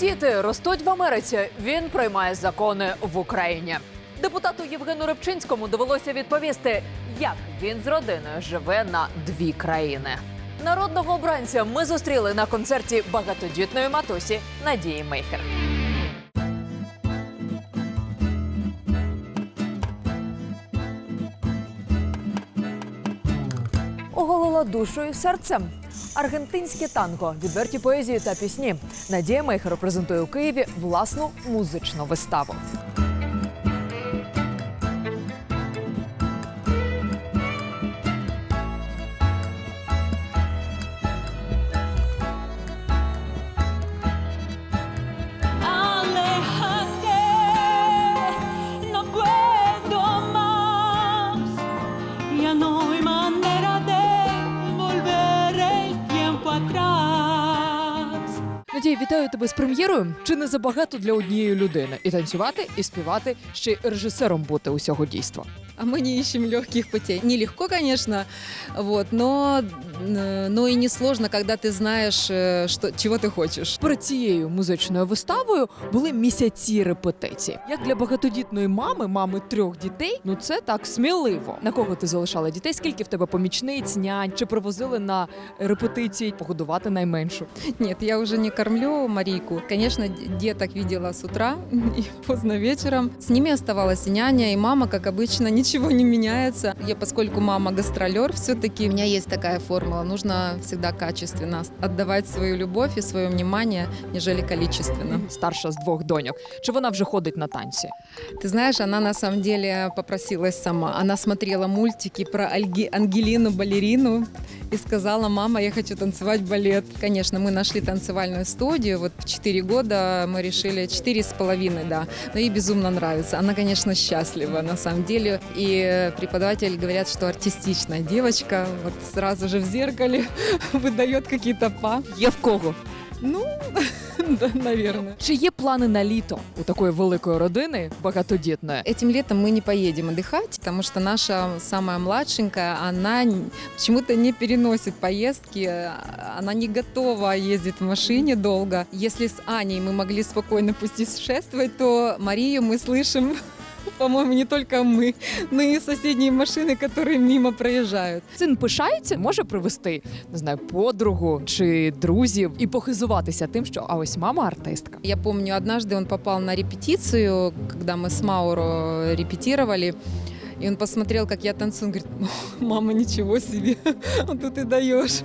Діти ростуть в Америці. Він приймає закони в Україні. Депутату Євгену Рибчинському довелося відповісти, як він з родиною живе на дві країни. Народного обранця ми зустріли на концерті багатодітної матусі Надії Мейхер. Оголила душу і серцем. Аргентинське танго, відверті поезії та пісні. Надія Мейхер презентує у Києві власну музичну виставу. Вітаю тебе з прем'єрою. Чи не забагато для однієї людини? І танцювати, і співати, ще й режисером бути усього дійства. А мы не ищем легких путей. Нелегко, конечно, вот, но, э, но и не сложно, когда ты знаешь, э, что, чего ты хочешь. Перед цією музичною виставою були місяці репетицій. Як для багатодітної мами, мами трьох дітей, ну це так сміливо. На кого ти залишала дітей? Скільки в тебе помічниць, нянь? Чи привозили на репетиції погодувати найменшу? Нет, я уже не кормлю Марийку. Конечно, д- деток видела с утра и поздно вечером. С ними оставалась и няня, и мама, как обычно, ничего не меняется. Я, поскольку мама гастролер, все-таки у меня есть такая формула. Нужно всегда качественно отдавать свою любовь и свое внимание, нежели количественно. Старша з двох доньок. Чи вона вже ходить на танці? Ты знаешь, она на самом деле попросилась сама. Она смотрела мультики про Альги- Ангелину балерину и сказала, мама, я хочу танцевать балет. Конечно, мы нашли танцевальную студию. Вот в 4 года мы решили, 4 с половиной, да. Но ей безумно нравится. Она, конечно, счастлива на самом деле. И э, преподаватели говорят, что артистичная девочка. Вот сразу же в зеркале выдает какие-то па. Є в кого? Ну, да, наверное. Чи є плани на літо у такої великої родини багатодітної? Этим летом мы не поедем отдыхать, потому что наша самая младшенькая, она н- почему-то не переносит поездки, а, она не готова ездить в машине долго. Если с Аней мы могли спокойно путешествовать, то Марию мы слышим по-моему, не только мы, но и соседние машины, которые мимо проезжают. Син пишається, може привести не знаю, подругу чи друзів і похизуватися тим, що а ось мама артистка. Я помню, однажды он попал на репетицию, когда мы с Мауро репетировали. И он посмотрел, как я танцую, он говорит, мама, ничего себе, вот тут ты даешь.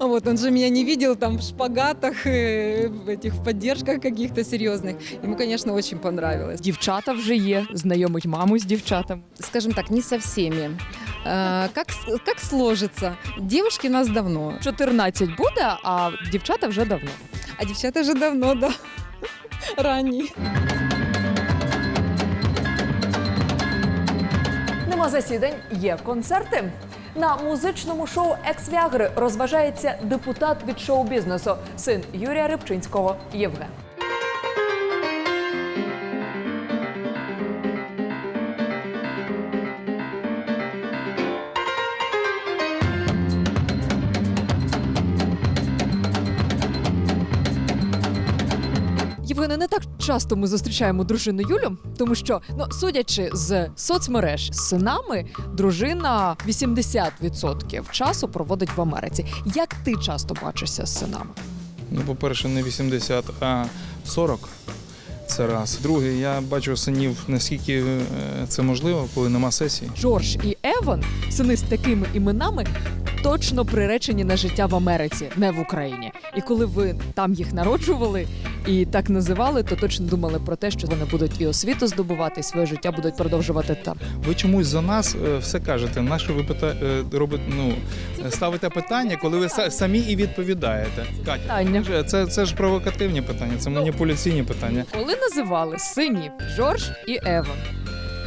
А вот он же меня не видел там в шпагатах, э, в этих в поддержках каких-то серьезных. Ему, конечно, очень понравилось. Дівчата вже є, знайомить маму з дівчатами. Скажем так, не со всеми. Э, Как, с- как сложится? Девушки у нас давно, 14 буде, а дівчата вже давно. а девчата же давно, да, ранние. Засідань, є концерти. На музичному шоу Екс Віагри розважається депутат від шоу-бізнесу, син Юрія Рибчинського Євген. Євгене, не так часто ми зустрічаємо дружину Юлю, тому що, ну судячи з соцмереж з синами, дружина 80% часу проводить в Америці. Як ти часто бачишся з синами? Ну, по-перше, не 80, а 40. Це раз. Друге, я бачу синів, наскільки е, це можливо, коли нема сесії. Джордж і Еван, сини з такими іменами, точно приречені на життя в Америці, не в Україні. І коли ви там їх народжували і так називали, то точно думали про те, що вони будуть і освіту здобувати, і своє життя будуть продовжувати там. Ви чомусь за нас е, все кажете. На що ви пита... е, робите, ну, ставите питання, коли ви самі і відповідаєте. Катя, це, це, це ж провокативні питання, це маніпуляційні питання. Коли називали синів Джордж і Еван,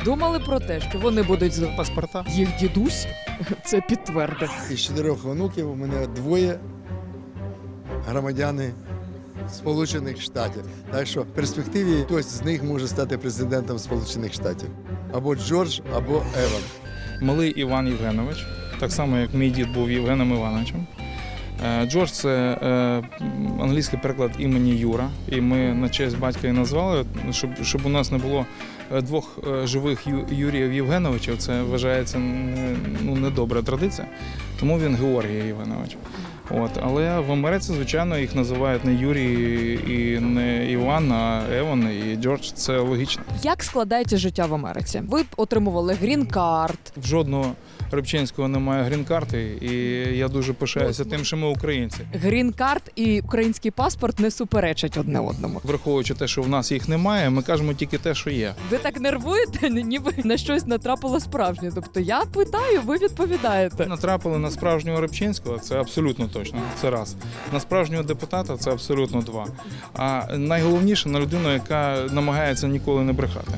думали про те, що вони будуть з Паспорта. їх дідусь це підтвердив. Із чотирьох онуків у мене двоє громадяни Сполучених Штатів. Так що в перспективі хтось з них може стати президентом Сполучених Штатів. Або Джордж, або Еван. Малий Іван Євгенович, так само як мій дід був Євгеном Івановичем. Е, Джордж це е, англійський переклад імені Юра, і ми на честь батька і назвали, щоб, щоб у нас не було двох е, живих Юріїв Євгеновичів. Це вважається ну, недобра традиція. Тому він Георгій Євгенович. От, але в Америці, звичайно, їх називають не Юрій і не Іван, а Еван і Джордж. Це логічно. Як складається життя в Америці? Ви б отримували грін-карт. В жодного Рибчинського немає грін-карти, і я дуже пишаюся тим, що ми українці. Грін-карт і український паспорт не суперечать одне одному. Враховуючи те, що в нас їх немає, ми кажемо тільки те, що є. Ви так нервуєте, ніби на щось натрапило справжнє. Тобто я питаю, ви відповідаєте. Натрапили на справжнього Рибчинського, це абсолютно точно. Це раз. На справжнього депутата це абсолютно два. А найголовніше на людину, яка намагається ніколи не брехати.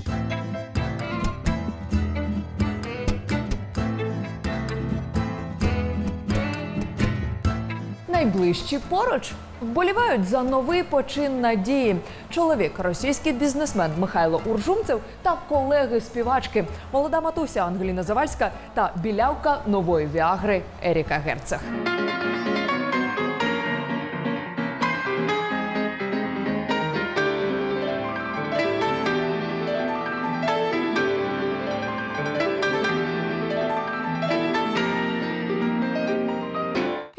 Найближчі поруч вболівають за новий почин надії. Чоловік, російський бізнесмен Михайло Уржумцев та колеги співачки, молода матуся Ангеліна Завальська та білявка нової віагри Еріка Герцег.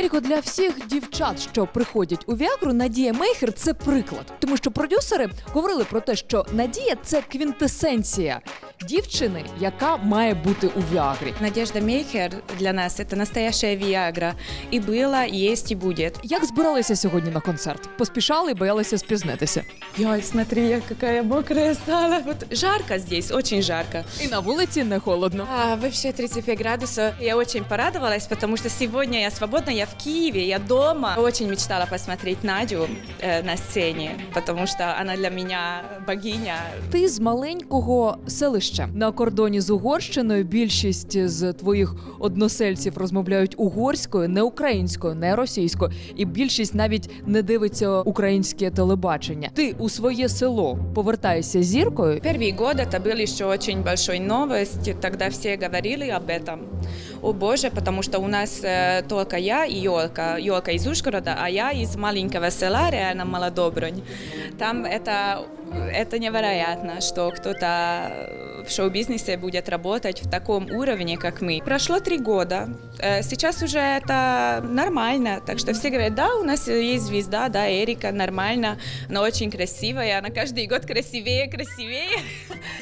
Ріко, для всіх дівчат, що приходять у Віагру, Надія Мейхер це приклад, тому що продюсери говорили про те, що Надія це квінтесенція дівчини, яка має бути у Віагрі. Надежда Мейхер для нас это настоящая Виагра. И было, есть и будет. Як збиралися сьогодні на концерт? Поспішали і боялися спізнитися. Ой, смотри, я какая мокрая стала. Вот жарко здесь, очень жарко. І на вулиці не холодно. А, вообще 35 градусов. Я очень порадовалась, потому что сегодня я свободна, я в Киеве, я дома. Очень мечтала посмотреть Надю э, на сцене, потому что она для меня богиня. Ти з маленького селища на кордоні з Угорщиною. Більшість з твоїх односельців розмовляють угорською, не українською, не російською, і більшість навіть не дивиться українське телебачення. Ти у своє село повертаєшся зіркою. Первый год это был еще очень большой новость. Тогда все говорили об этом. О боже, потому что у нас э, только я и Йолка. Йолка из Ужгорода, а я из маленького села, реально Малодобронь. Там это, это невероятно, что кто-то в шоу-бизнесе будет работать в таком уровне, как мы. Прошло три года. Э, Сейчас уже это нормально. Так что все говорят, да, у нас есть звезда, да, Эрика, нормально. Она очень красивая, она каждый год красивее, красивее.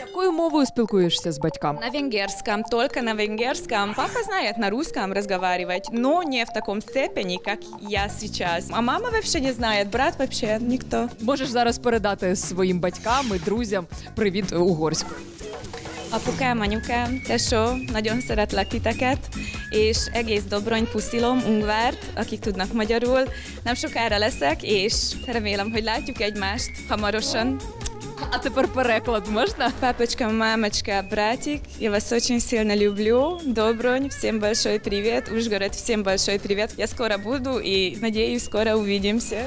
Якою мовою спілкуєшся з батьками? На венгерском, только на венгерском. Папа знает на русском разговаривать, но не в таком степени, как я сейчас. А мама вообще не знает, брат вообще никто. Можеш зараз передати своїм батькам і друзям привіт угорською. Apukám, anyukám, tesó, nagyon szeretlek titeket, és egész Dobrony puszilom Ungvárt, akik tudnak magyarul. Nem sokára leszek, és remélem, hogy látjuk egymást hamarosan. А тепер переклад можна? Папочка, мамочка, братик, я вас очень сильно люблю. Добронь, всем большой привет. Ужгород, всем большой привет. Я скоро буду и надеюсь, скоро увидимся.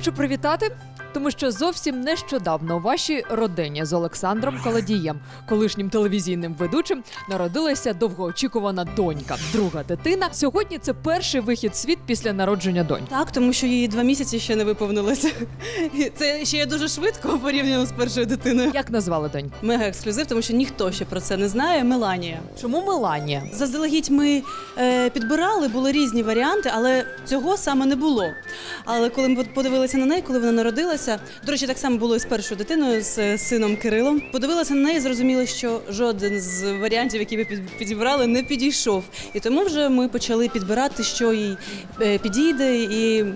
Хочу привітати, тому що зовсім нещодавно у вашій родині з Олександром Колодієм, колишнім телевізійним ведучим, народилася довгоочікувана донька, друга дитина. Сьогодні це перший вихід в світ після народження доньки. Так, тому що їй два місяці ще не виповнилося. І Це ще є дуже швидко порівняно з першою дитиною. Як назвали доньку? Мега ексклюзив, тому що ніхто ще про це не знає. Меланія. Чому Меланія? Заздалегідь ми е, підбирали, були різні варіанти, але цього саме не було. Але коли ми подивилися на неї, коли вона народилася, до речі, так само було і з першою дитиною, з е, сином Кирилом. Подивилася на неї, і зрозуміли, що жоден з варіантів, які ви підібрали, не підійшов. І тому вже ми почали підбирати, що їй е, підійде, і е,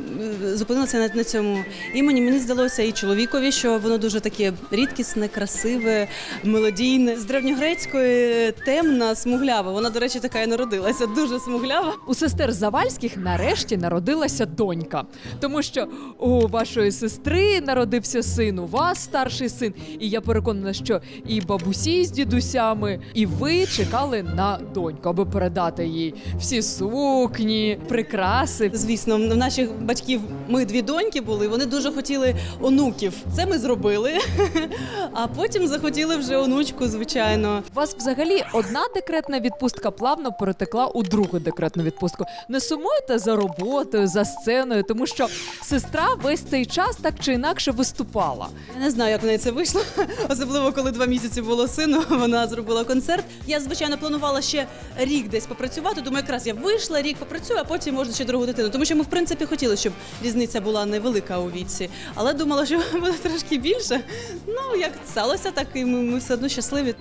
зупинилися на, на цьому імені. Мені здалося і чоловікові, що воно дуже таке рідкісне, красиве, мелодійне. З древньогрецької темна, смуглява. Вона, до речі, така і народилася, дуже смуглява. У сестер Завальських нарешті народилася донька, тому що у вашої сестри народився син, у вас старший син. І я переконана, що і бабусі з дідусями, і ви чекали на доньку, аби передати їй всі сукні, прикраси. Звісно, в наших батьків ми дві доньки були. Вони дуже хотіли онуків. Це ми зробили. А потім захотіли вже онучку, звичайно. У вас взагалі одна декретна відпустка плавно перетекла у другу декретну відпустку. Не сумуєте за роботою, за сценою, тому що сестра весь цей час так чи інакше виступала. Я не знаю, як в неї це вийшло. Особливо, коли два місяці було сину, вона зробила концерт. Я, звичайно, планувала ще рік десь попрацювати. Думаю, якраз я вийшла, рік попрацюю, а потім можна ще другу дитину. Тому що ми, в принципі, хотіли, щоб різниця була невелика у віці. Але думала, що буде трошки більше. Ну, як сталося, так і ми, ми все одно щасливі.